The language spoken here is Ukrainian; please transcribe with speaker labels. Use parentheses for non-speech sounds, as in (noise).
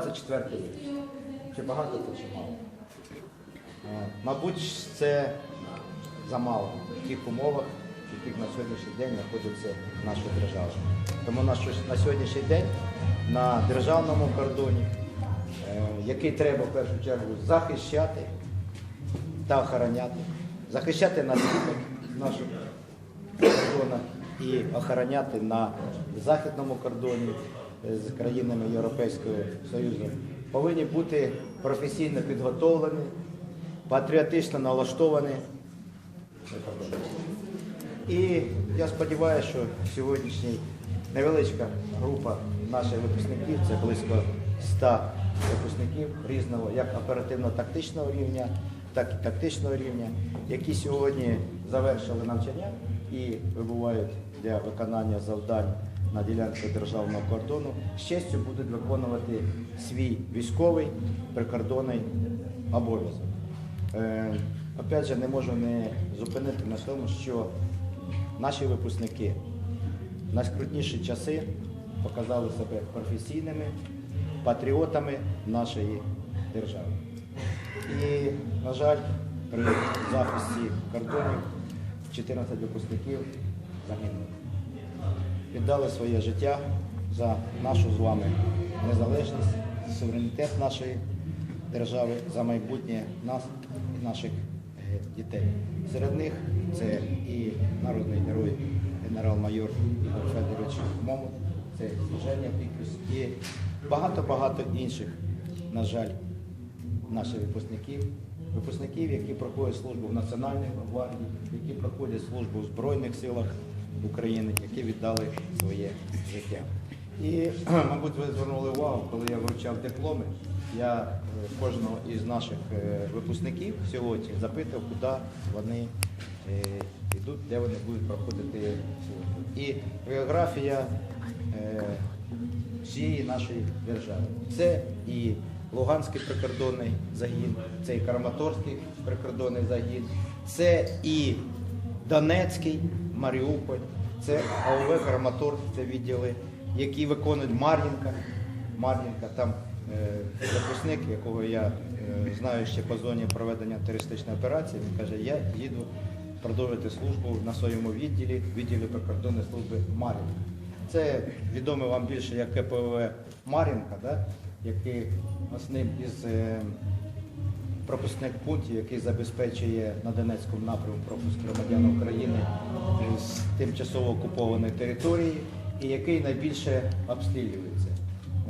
Speaker 1: 24 рік. Чи багато це чи мало? Е, Мабуть, це замало в тих умовах, в яких на сьогоднішній день знаходиться наша держава. Тому на, сьогоднішній день на державному кордоні, е, який треба в першу чергу захищати та охороняти, захищати на східних наших кордонах і охороняти на західному кордоні з країнами Європейського Союзу, повинні бути професійно підготовлені, патріотично налаштовані. І я сподіваюся, що сьогоднішня невеличка група наших випускників, це близько 100 випускників різного, як оперативно-тактичного рівня, так і тактичного рівня, які сьогодні завершили навчання і вибувають для виконання завдань на ділянці державного кордону, з честю будуть виконувати свій військовий прикордонний обов'язок. Е, опять же, не можу не зупинити на тому, що наші випускники в найскрутніші часи показали себе професійними патріотами нашої держави. І, на жаль, при захисті кордонів 14 випускників загинули. Віддали своє життя за нашу з вами незалежність, суверенітет нашої держави, за майбутнє нас і наших е, дітей. Серед них це і народний герой генерал-майор Ігор Федорович Момот, це Женя Пікус і багато-багато інших, на жаль, наших випускників, випускників, які проходять службу в Національній гвардії, які проходять службу в Збройних силах України, які віддали своє життя. І, (clears throat) мабуть, ви звернули увагу, коли я вручав дипломи, я е, кожного із наших е, випускників сьогодні запитав, куди вони е, йдуть, де вони будуть проходити службу. І географія всієї нашої держави. Це і Луганський прикордонний загін, це і Краматорський прикордонний загін, це і Донецький, Маріуполь, це АОВ Краматорськ, це відділи, які виконують Мар'їнка. Мар'їнка, там е, записник, якого я е, знаю ще по зоні проведення терористичної операції, він каже, я їду продовжити службу на своєму відділі, відділі прикордонної служби Мар'їнка. Це відомо вам більше як КПВ Мар'їнка, да? Який основним із е, пропускних пунктів, який забезпечує на Донецькому напрямку пропуск громадян України з тимчасово окупованої території і який найбільше обстрілюється.